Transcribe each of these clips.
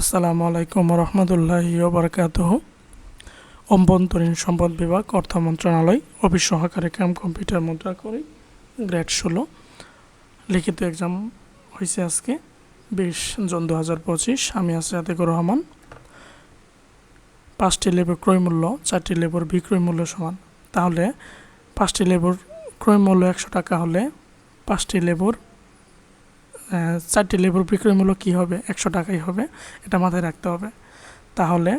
আসসালামু আলাইকুম রহমতুল্লাহি বারকাতুহ অভ্যন্তরীণ সম্পদ বিভাগ অর্থ মন্ত্রণালয়, অফিস সহকারী ক্যাম্প কম্পিউটার মুদ্রা করি, গ্রেড ষোলো। লিখিত এক্সাম হয়েছে আজকে বিশ জুন দু হাজার পঁচিশ। আমি আছি আতিকুর রহমান। পাঁচটি লেবুর ক্রয় মূল্য, চারটি লেবুর বিক্রয় মূল্য সমান। তাহলে পাঁচটি লেবুর ক্রয় মূল্য একশো টাকা হলে পাঁচটি লেবুর চারটি লেবুর বিক্রয় মূল্য কী হবে? একশো টাকাই হবে। এটা মাথায় রাখতে হবে। তাহলে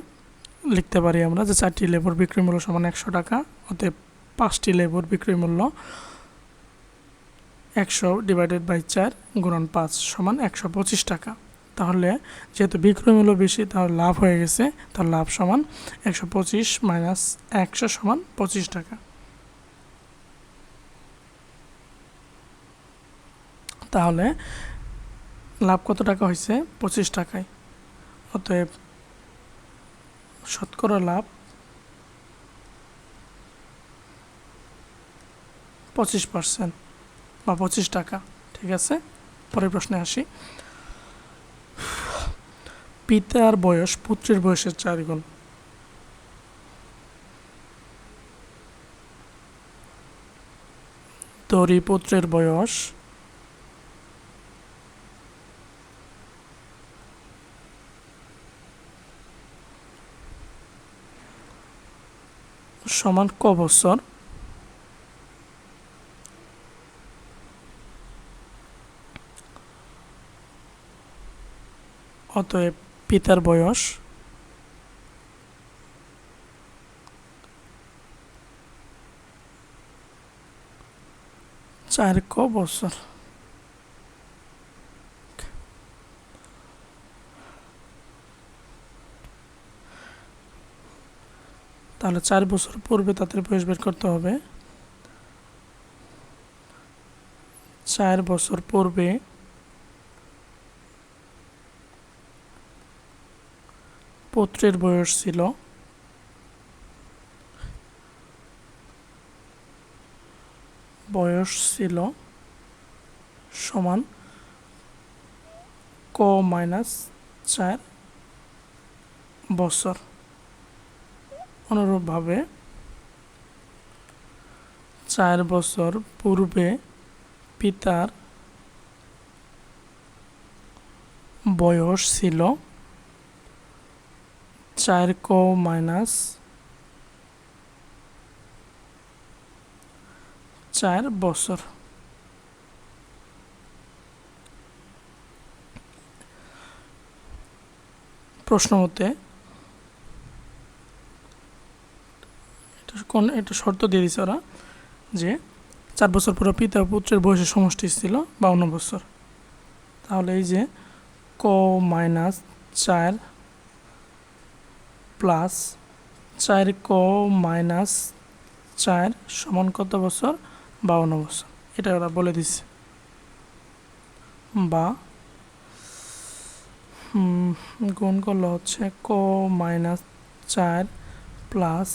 লিখতে পারি আমরা যে চারটি লেবুর বিক্রয় মূল্য সমান একশো টাকা, অতএব পাঁচটি লেবুর বিক্রয় মূল্য একশো ডিভাইডেড বাই চার গুণন পাঁচ সমান একশো পঁচিশ টাকা। তাহলে যেহেতু বিক্রয় মূল্য বেশি, তাহলে লাভ হয়ে গেছে। তার লাভ সমান একশো পঁচিশ মাইনাস একশো সমান পঁচিশ টাকা। তাহলে লাভ কত টাকা হয়েছে পঁচিশ টাকায়। অতএব শতকরা লাভ পঁচিশ পার্সেন্ট বা পঁচিশ টাকা। ঠিক আছে? পরের প্রশ্নে আসি। পিতার বয়স পুত্রের বয়সের চার গুণ। তরি পুত্রের বয়স সমান ক বছর? অতএব পিতার বয়স? চার ক বছর। তাহলে চার বছর পূর্বে তাদের বয়স বের করতে হবে। চার বছর পূর্বে পুত্রের বয়স ছিল। বয়স ছিল সমান ক মাইনাস চার বছর। অনুরূপভাবে চার বছর পূর্বে পিতার বয়স ছিল চার ক মাইনাস চার বছর। প্রশ্ন মতে কোন এটা শর্ত দিয়ে দিছে ওরা যে চার বছর পরে পিতা পুত্রের বয়সের সমষ্টি ছিল বাউন্ন বছর। তাহলে এই যে ক মাইনাস চার প্লাস চার ক মাইনাস চার সমান কত বছর? বাউন্ন বছর। এটা ওরা বলে দিচ্ছে বা গুণ করলে হচ্ছে ক মাইনাস চার প্লাস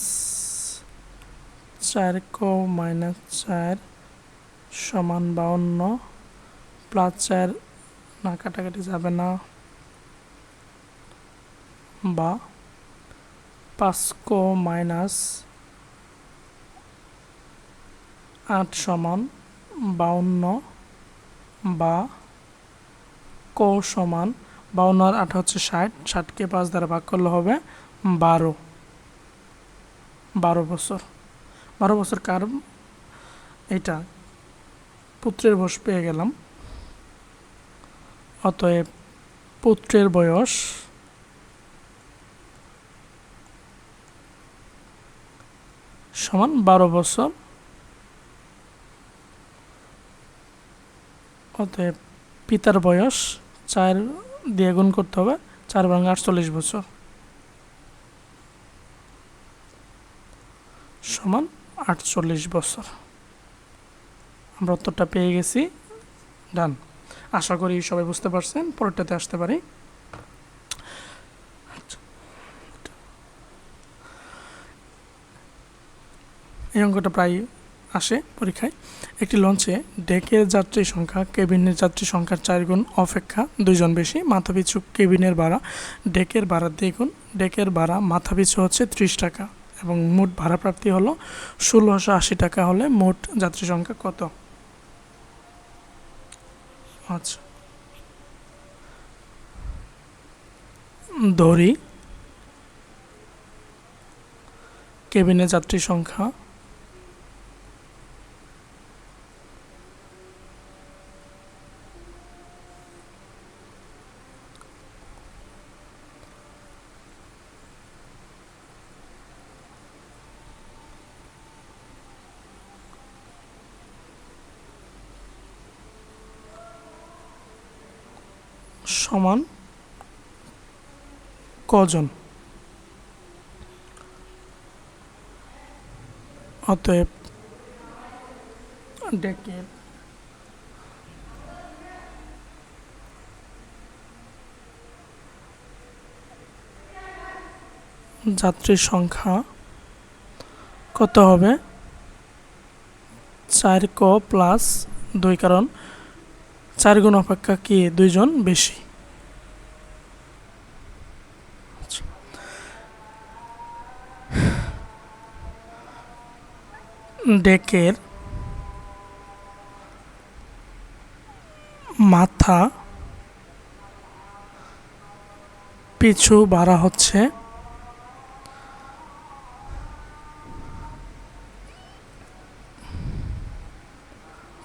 চার ক মাইনাস চার সমান বাউন্ন, প্লাস চার না কাটাকাটি যাবে না। বা পাঁচ ক মাইনাস আট সমান বাউন্ন বা ক সমান বাউন্ন আর আট হচ্ছে ষাট, ষাটকে পাঁচ দ্বারা ভাগ করলে হবে বারো। বারো বছর। বারো বছর কার এটা পুত্রের বয়স পেয়ে গেলাম। অতএব পুত্রের বয়স সমান বারো বছর। অতএব পিতার বয়স চার দিয়ে গুণ করতে হবে, চার ভাঙে আটচল্লিশ বছর। সমান আটচল্লিশ বছর। আমরা উত্তরটা পেয়ে গেছি। ডান আশা করি সবাই বুঝতে পারছেন, পরেরটাতে আসতে পারি। এই অঙ্কটা প্রায় আসে পরীক্ষায়। একটি লঞ্চে ডেকের যাত্রী সংখ্যা, কেবিনের যাত্রী সংখ্যার চার গুণ অপেক্ষা দুইজন বেশি, মাথাপিছু কেবিনের ভাড়া, ডেকের ভাড়া দ্বিগুণ, ডেকের ভাড়া মাথাপিছু হচ্ছে ত্রিশ টাকা। এবং মোট ভাড়াপ্রাপ্তি হলো ষোলোশো আশি টাকা হলে মোট যাত্রী সংখ্যা কত? আচ্ছা। ধরি। কেবিনে যাত্রী সংখ্যা সমান কজন? অতএব ডেকের যাত্রীর সংখ্যা কত হবে? চার ক প্লাস দুই, কারণ চার গুণ অপেক্ষা কি? দুইজন বেশি। ডেকের মাথা পিছু বাড়া হচ্ছে।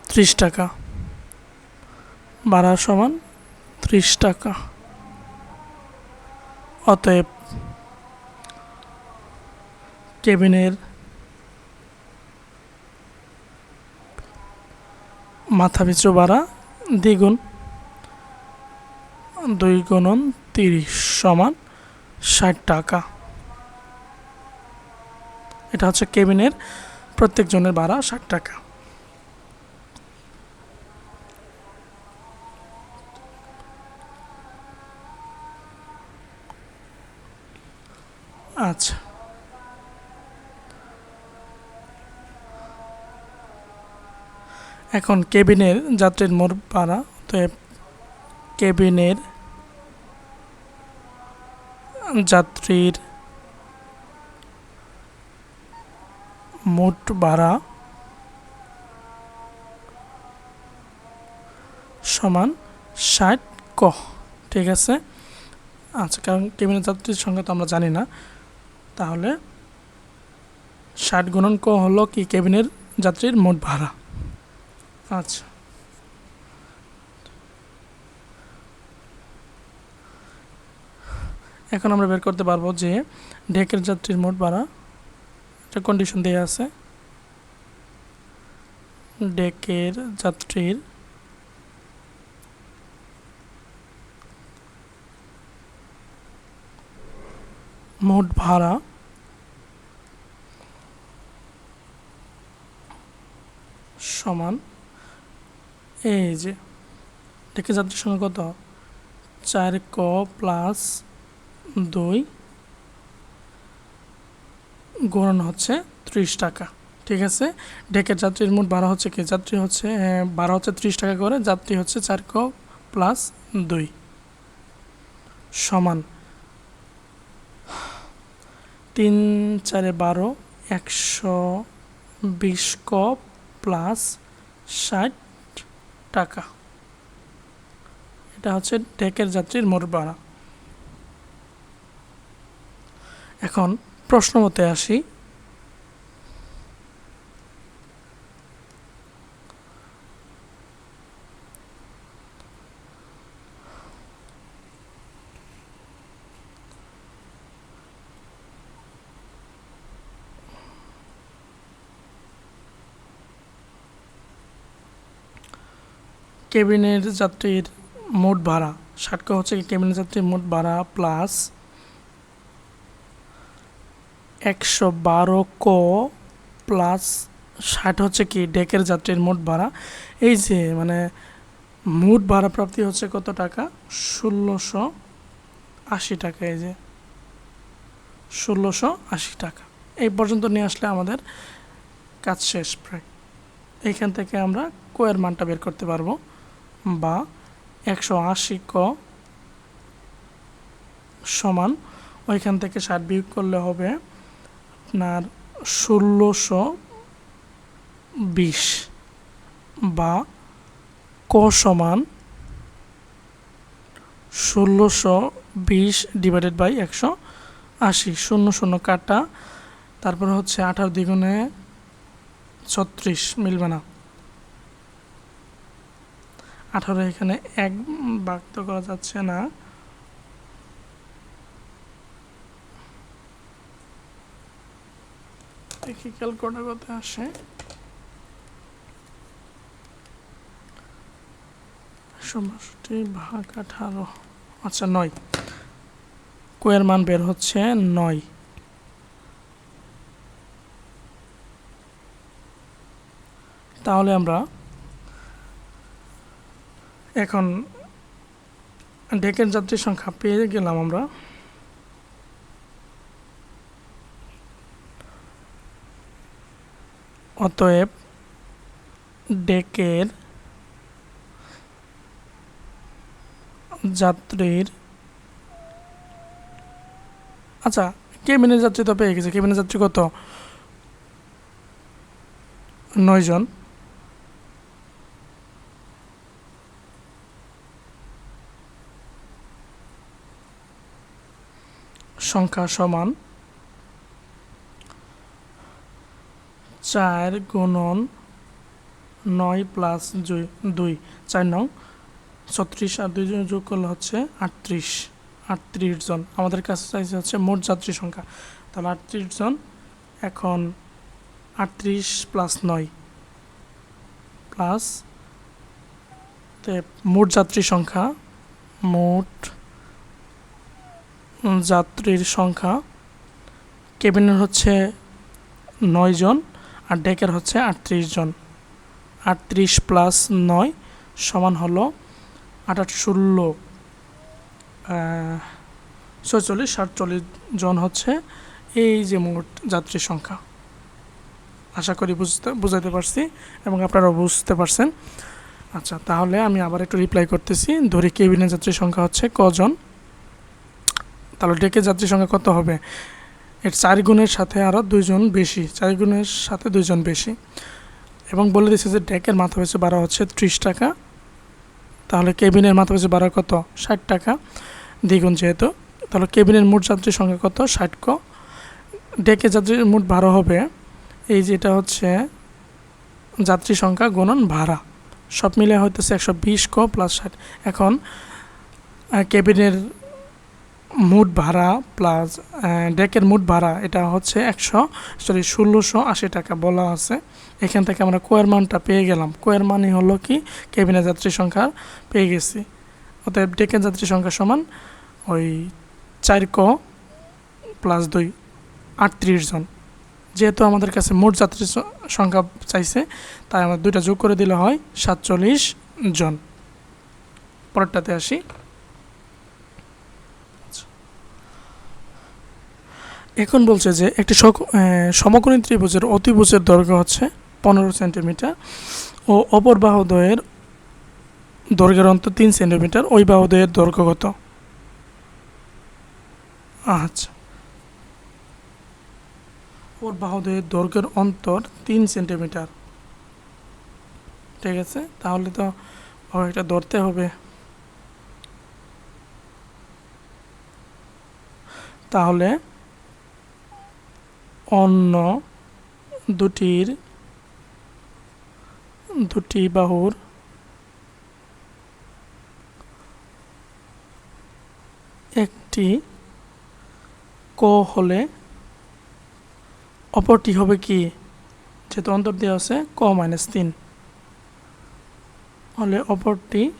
ত্রিশ টাকা। বাড়া সমান ত্রিশ টাকা। অতএব কেবিনের মাথা পিছু ভাড়া দ্বিগুণ দুই গুণন তিরিশ সমান ষাট টাকা। এটা হচ্ছে কেবিনের প্রত্যেকজনের ভাড়া ষাট টাকা। আচ্ছা। এখন কেবিনের যাত্রীর মোট ভাড়া, অতএব কেবিনের যাত্রীর মোট ভাড়া সমান ষাট ক, ঠিক আছে? আচ্ছা কারণ কেবিনের যাত্রীর সংখ্যা তো আমরা জানি না। তাহলে ষাট গুণন ক হলো কি? কেবিনের যাত্রীর মোট ভাড়া। আচ্ছা। এখন আমরা বের করতে পারব যে ডেকের যাত্রীর মোট ভাড়া একটা কন্ডিশন দেওয়া আছে। ডেকের যাত্রীর মোট ভাড়া সমান এই যে ডেকে যাত্রীর সঙ্গে কত? চার ক প্লাস দুই গুণন হচ্ছে ত্রিশ টাকা ঠিক আছে? ডেকের যাত্রীর মোট ভাড়া হচ্ছে কি? যাত্রী হচ্ছে আহ, ভাড়া হচ্ছে ত্রিশ টাকা করে যাত্রী হচ্ছে চার ক প্লাস দুই সমান তিন চারে বারো একশো বিশ ক প্লাস ষাট টাকা। এটা হচ্ছে ডেকের যাত্রীর মোট ভাড়া। এখন প্রশ্ন মতে আসি কেবিনের যাত্রীর মোট ভাড়া। ষাট ক হচ্ছে কেবিনের যাত্রীর মোট ভাড়া প্লাস একশো বারো ক প্লাস ষাট হচ্ছে কি ডেকের যাত্রীর মোট ভাড়া। এই যে মানে মোট ভাড়া প্রাপ্তি হচ্ছে কত টাকা? ষোলোশো আশি টাকা এই যে। ষোলোশো আশি টাকা। এই পর্যন্ত নিয়ে আসলে আমাদের কাজ শেষ প্রায়। এইখান থেকে আমরা কোয়ের মানটা বের করতে পারব। বা একশো আশি ক সমান ওইখান থেকে ষাট বিয়োগ করলে হবে আপনার ষোলোশো বিশ বা ক সমান ষোলোশো বিশ ডিভাইডেড বাই একশো আশি। শূন্য শূন্য কাটা, তারপরে হচ্ছে আঠারো দ্বিগুণে ছত্রিশ, মিলবে না। আঠারো এখানে এক তো করা যাচ্ছে না। আসে। ভাগ আঠারো আচ্ছা নয়। কোয়ের মান বের হচ্ছে নয়। তাহলে আমরা এখন ডেকের যাত্রীর সংখ্যা পেয়ে গেলাম আমরা। অতএব ডেকের যাত্রীর আচ্ছা কেবিনের যাত্রী তো পেয়ে গেছে। কেবিনের যাত্রী কত? নয় সংখ্যা সমান চার গুণন নয় প্লাস দুই চার নং, ছত্রিশ আর দুই যোগ করলে হচ্ছে আটত্রিশ। আটত্রিশ জন। আমাদের কাছে চাইছে হচ্ছে মোট যাত্রী সংখ্যা। তাহলে আটত্রিশ জন, এখন আটত্রিশ প্লাস নয় প্লাস মোট যাত্রী সংখ্যা মোট যাত্রীর সংখ্যা। কেবিনের হচ্ছে নয় জন আর ডেকের হচ্ছে আটত্রিশ জন। আটত্রিশ প্লাস নয় সমান হলো আঠাশ ষোলো। ছয়চল্লিশ, সাতচল্লিশ জন হচ্ছে এই যে মোট যাত্রীর সংখ্যা। আশা করি বুঝতে বুঝাতে পারছি এবং আপনারাও বুঝতে পারছেন। আচ্ছা তাহলে আমি আবার একটু রিপ্লাই করতেছি। ধরি কেবিনের যাত্রীর সংখ্যা হচ্ছে কজন? তাহলে ডেকে যাত্রীর সংখ্যা কত হবে? এর চার গুণের সাথে আরও দুইজন বেশি, চার গুণের সাথে দুইজন বেশি। এবং বলে দিচ্ছে যে ডেকের মাথা পেছে বাড়া হচ্ছে ত্রিশ টাকা। তাহলে কেবিনের মাথা পেছে বাড়া কত? ষাট টাকা। দ্বিগুণ যেহেতু, তাহলে কেবিনের মোট যাত্রীর সংখ্যা কত? ষাট ক। ডেকে যাত্রীর মোট ভাড়া হবে, এই যেটা হচ্ছে যাত্রী সংখ্যা গণন ভাড়া। সব মিলে হইতেছে একশো বিশ ক প্লাস ষাট। এখন কেবিনের মোট ভাড়া প্লাস ডেকের মোট ভাড়া এটা হচ্ছে একশো সরি ষোলোশো আশি টাকা বলা আছে। এখান থেকে আমরা কোয়ের মানটা পেয়ে গেলাম। কোয়ের মানই হলো কি? কেবিনের যাত্রী সংখ্যা পেয়ে গেছি। অতএব ডেকের যাত্রী সংখ্যা সমান ওই চার ক প্লাস দুই, আটত্রিশ জন। যেহেতু আমাদের কাছে মোট যাত্রী সংখ্যা চাইছে, তাই আমরা দুইটা যোগ করে দিলে হয় সাতচল্লিশ জন। পরেরটাতে আসি। এখন বলছে যে একটি সমকোণী ত্রিভুজের অতিভুজের দৈর্ঘ্য হচ্ছে পনেরো সেন্টিমিটার ও অপর বাহুদয়ের দৈর্ঘ্যের অন্তর তিন সেন্টিমিটার। ওই বাহুদয়ের দৈর্ঘ্য কত? আচ্ছা। ওর বাহুদয়ের দৈর্ঘ্যের অন্তর তিন সেন্টিমিটার। ঠিক আছে? তাহলে তো একটা ধরতে হবে। তাহলে অন্য দুটির, দুটি বাহুর একটি ক হলে অপরটি হবে কি? যেহেতু অন্তর দেওয়া আছে, ক মাইনাস তিন। হলে অপরটি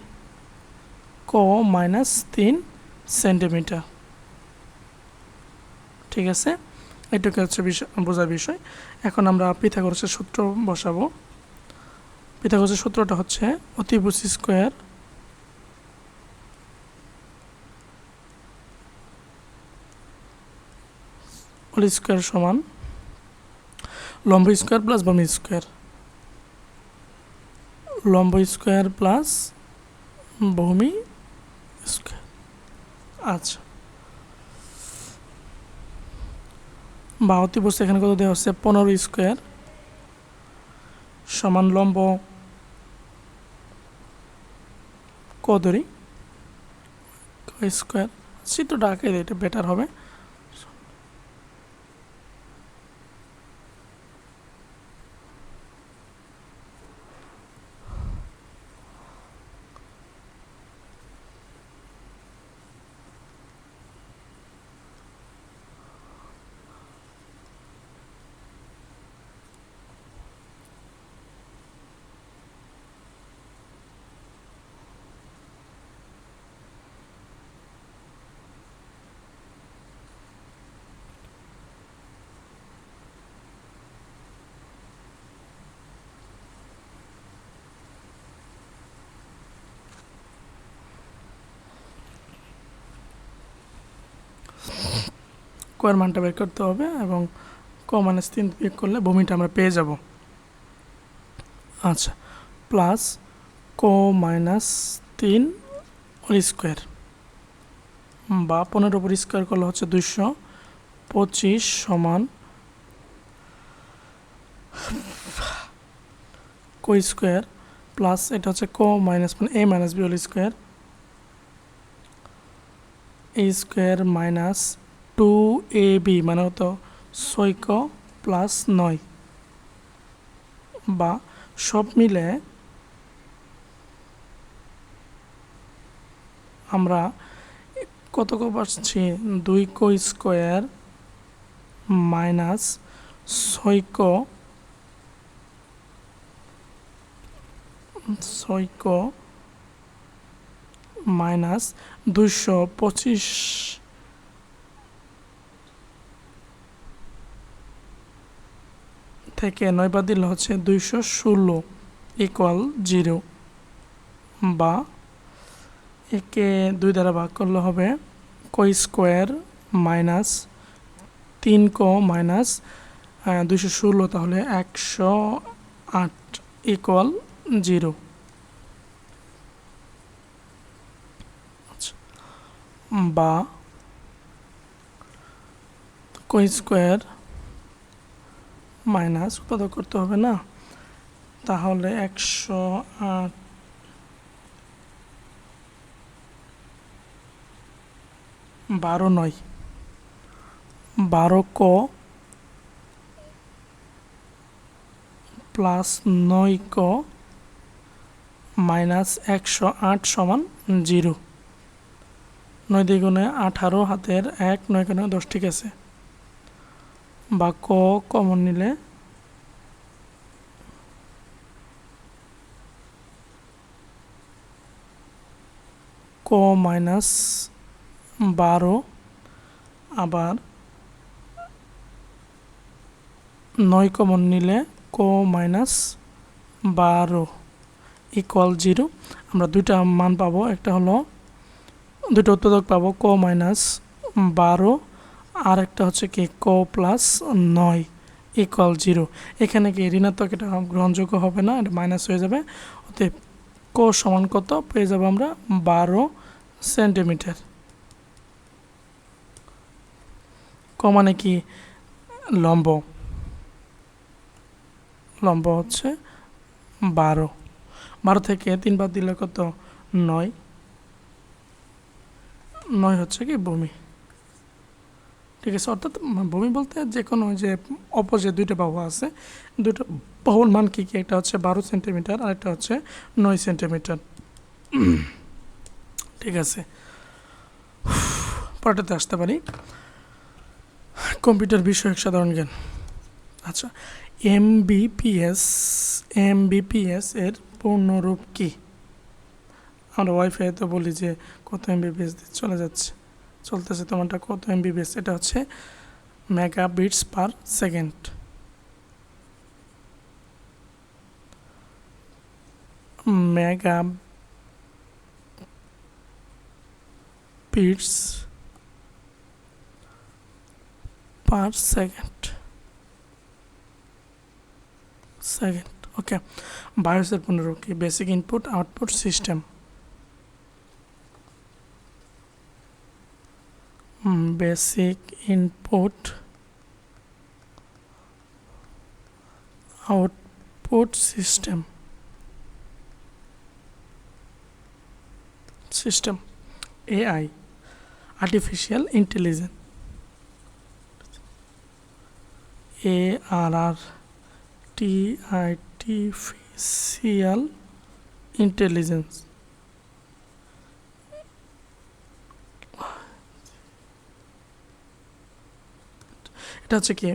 ক মাইনাস তিন সেন্টিমিটার। ঠিক আছে? এটুকু হচ্ছে বিষয়, বোঝার বিষয়। এখন আমরা পিথাগোরাসের সূত্র বসাবো। পিথাগোরাসের সূত্রটা হচ্ছে অতিভুজ স্কোয়ার হোল স্কোয়ার সমান লম্ব স্কোয়ার প্লাস বমি স্কোয়ার। লম্ব স্কোয়ার প্লাস ভূমি স্কোয়ার। আচ্ছা। বাহাত্তর বস্তু এখানে কত দেওয়া হচ্ছে? পনেরো স্কোয়ার সমান লম্ব কদরি স্কোয়ার চিত্রটা আঁকে এটা বেটার হবে। কোয়ার মানটা বের করতে হবে এবং ক মাইনাস তিন বিয়োগ করলে ভূমিটা আমরা পেয়ে যাব। আচ্ছা প্লাস ক মাইনাস তিন হোল স্কোয়ার বা পনেরো উপর স্কোয়ার করলে হচ্ছে দুশো পঁচিশ সমান কো স্কোয়ার প্লাস এটা হচ্ছে কো মাইনাস মানে A minus B whole square A square minus two A B মানে হতো ছয়ক প্লাস নয়। বা সব মিলে আমরা কত কো পাচ্ছি? দুই কো স্কোয়ার মাইনাস ছয় কো ছয় কো মাইনাস দুইশো পঁচিশ থেকে নয় বাদ দিলে হচ্ছে দুইশো ষোলো ইকুয়াল জিরো বা একে দুই দ্বারা ভাগ করলে হবে কো স্কোয়ার মাইনাস তিন কো মাইনাস দুইশো ষোলো তাহলে একশো আট ইকুয়াল জিরো বা কো স্কোয়ার মাইনাস, উৎপাদক করতে হবে না? তাহলে একশো আট বারো নয়। বারো ক প্লাস নয় ক মাইনাস একশো আট সমান জিরো। নয় দ্বিগুণে আঠারো, হাতের এক, নয় গুণে দশ, ঠিক আছে। বা ক কমন নিলে। ক মাইনাস বারো, আবার নয় কমন নিলে ক মাইনাস বারো ইকুয়াল জিরো আমরা দুইটা মান পাবো, একটা হলো দুটো উৎপাদক পাবো, ক মাইনাস বারো আর একটা হচ্ছে কি ক প্লাস নয় ইকুয়াল জিরো এখানে কি ঋণাত্মক এটা গ্রহণযোগ্য হবে না, এটা মাইনাস হয়ে যাবে। অতএব ক সমান কত? পেয়ে যাব আমরা বারো সেন্টিমিটার ক মানে কি? লম্ব। লম্ব হচ্ছে বারো। বারো থেকে তিন বাদ দিলে কত? নয়। নয় হচ্ছে কি ভূমি। ঠিক আছে, অর্থাৎ ভূমি বলতে যে কোনো যে অপোজিট দুইটা বাহু আছে দুটো বাহুর মান কী কী? একটা হচ্ছে বারো সেন্টিমিটার আর একটা হচ্ছে নয় সেন্টিমিটার। ঠিক আছে। পরেটাতে আসতে পারি। কম্পিউটার বিষয়ক সাধারণ জ্ঞান। আচ্ছা এমবিপিএস এমবিপিএস এর পূর্ণরূপ কী? আমরা ওয়াইফাই তো বলি যে কত এম এমবিপিএস চলে যাচ্ছে। চলতেছে তোমারটা কত এমবিপিএস এটা হচ্ছে mega bits per second mega bits per second second okay বায়োসের পনেরো কি basic input output system basic input output system system AI artificial intelligence A R R T এটা হচ্ছে কি?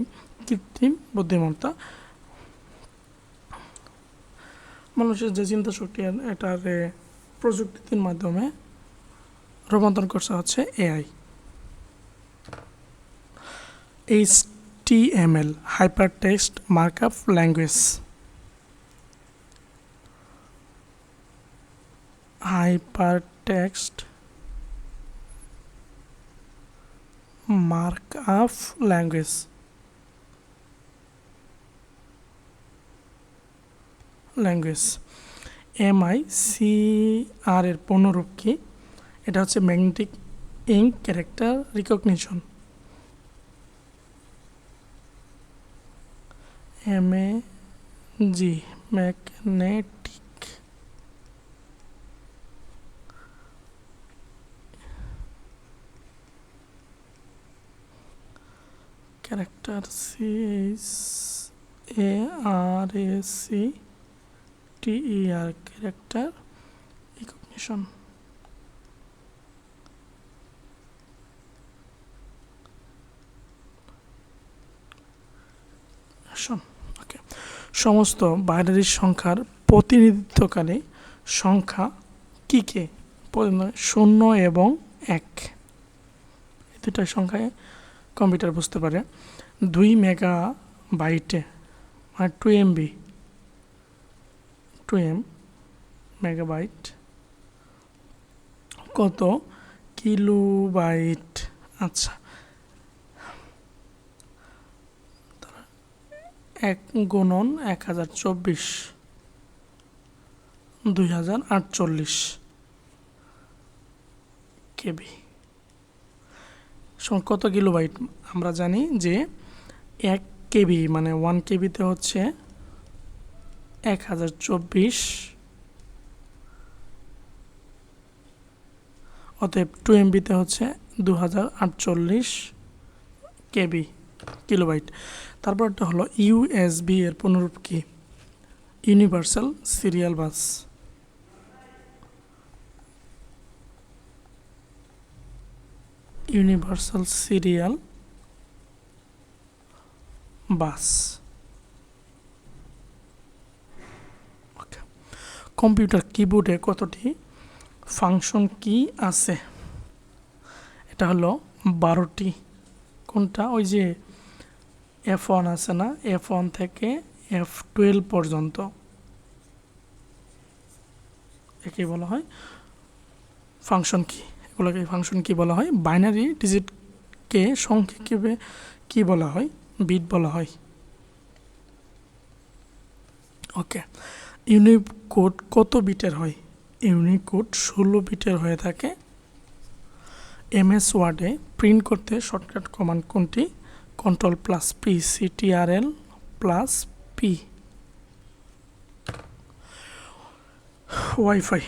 কৃত্রিম বুদ্ধিমত্তা। মানুষের যে চিন্তা শক্তি এটার প্রযুক্তির মাধ্যমে রূপান্তর করছে হচ্ছে AI H T M L hyper text markup language. Hyper text markup language language M I C R এর পূর্ণরূপ কি? এটা হচ্ছে magnetic ink character recognition M A G magnetic character C A R A C T E R character recognition শোন okay সমস্ত binary সংখ্যার প্রতিনিধিত্বকারী সংখ্যা কী কে? শূন্য এবং এক। এই দুটা সংখ্যায় কম্পিউটার বুঝতে পারে। দুই মেগা বাইটে মানে two MB two M megabyte কত কিলোবাইট আচ্ছা। এক গুণন এক হাজার চব্বিশ, দুই হাজার আটচল্লিশ কেবি। কত কিলোবাইট আমরা জানি যে এক কেবি মানে ওয়ান কেবিতে হচ্ছে এক হাজার চব্বিশ। অতএব টু এমবিতে হচ্ছে দু হাজার আটচল্লিশ কেবি কিলোবাইট তারপরটা হলো ইউএসবি এর পুনরূপ কি? Universal serial bus universal serial bus. Computer কিবোর্ডে কতটি ফাংশন কি আছে? এটা হলো বারোটি। কোনটা? ওই যে এফ ওয়ান আছে না? এফ ওয়ান থেকে এফ টুয়েলভ পর্যন্ত। একে বলা হয়। ফাংশন কি? এগুলোকে ফাংশন কি বলা হয়? বাইনারি ডিজিটকে সংক্ষেপে কি বলা হয়? বিট বলা হয়। ওকে ইউনিকোড কত বিটের হয়? ইউনিকোড ষোলো বিটের হয়ে থাকে। এমএস ওয়ার্ডে প্রিন্ট করতে শর্টকাট কমান্ড কোনটি? Control plus P CTRL plus P wifi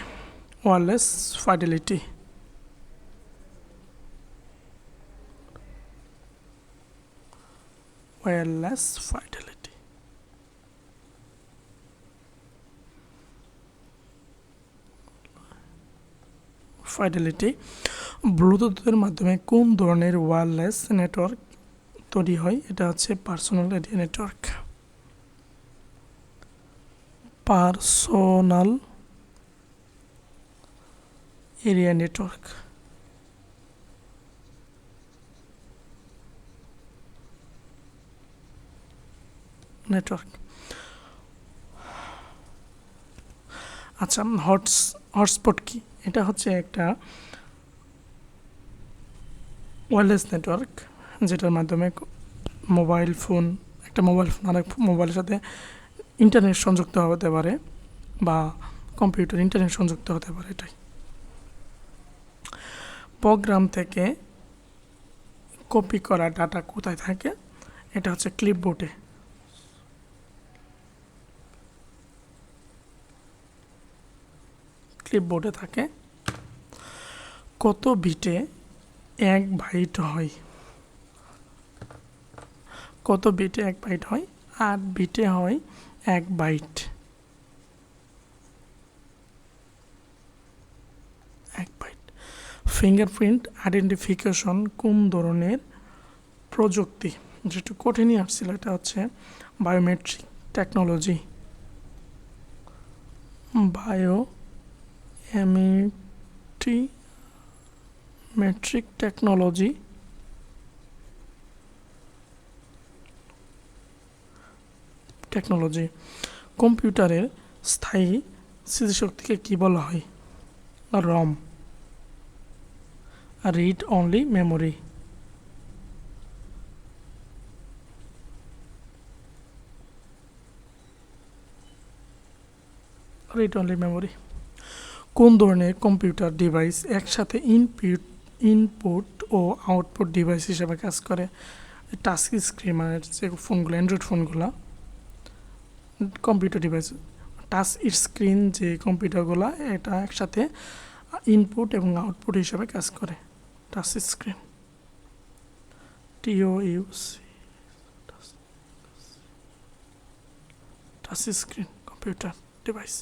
wireless fidelity wireless fidelity fidelity ব্লুটুথের মাধ্যমে কোন ধরনের ওয়্যারলেস নেটওয়ার্ক তৈরি হয়? এটা হচ্ছে personal area network personal area network network. আচ্ছা হটস, হটস্পট কি? এটা হচ্ছে একটা ওয়্যারলেস নেটওয়ার্ক যেটার মাধ্যমে মোবাইল ফোন একটা মোবাইল ফোন আরেক মোবাইলের সাথে ইন্টারনেট সংযুক্ত হতে পারে বা কম্পিউটার ইন্টারনেট সংযুক্ত হতে পারে এটাই। প্রোগ্রাম থেকে কপি করা ডাটা কোথায় থাকে? এটা হচ্ছে ক্লিপবোর্ডে ক্লিপবোর্ডে থাকে, কত বিটে এক বাইট হয়? কত বিটে এক বাইট হয়? আট বিটে হয় এক বাইট এক বাইট ফিঙ্গারপ্রিন্ট আইডেন্টিফিকেশন কোন ধরনের প্রযুক্তি? যেটা কঠিনই আসছিল, এটা হচ্ছে বায়োমেট্রিক টেকনোলজি বায়ো এমিটি মেট্রিক টেকনোলজি টেকনোলজি কম্পিউটারের স্থায়ী স্মৃতিশক্তিকে কি বলা হয়? ROM read only memory read only memory কোন ধরনের কম্পিউটার ডিভাইস একসাথে ইনপুট ইনপুট ও আউটপুট ডিভাইস হিসেবে কাজ করে? টাচ স্ক্রিন মানে যে ফোনগুলো অ্যান্ড্রয়েড ফোনগুলো। কম্পিউটার ডিভাইস টাচ স্ক্রিন যে কম্পিউটারগুলো, এটা একসাথে ইনপুট এবং আউটপুট হিসেবে কাজ করে। টাচ স্ক্রিন টিও ইউসি টাচ স্ক্রিন কম্পিউটার ডিভাইস।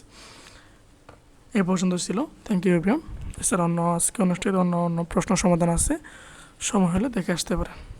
এ পর্যন্ত ছিল। থ্যাংক ইউ এভরিওয়ান এছাড়া অন্য আজকে অনুষ্ঠিত অন্য অন্য প্রশ্ন সমাধান আছে। সময় হলে দেখে আসতে পারেন।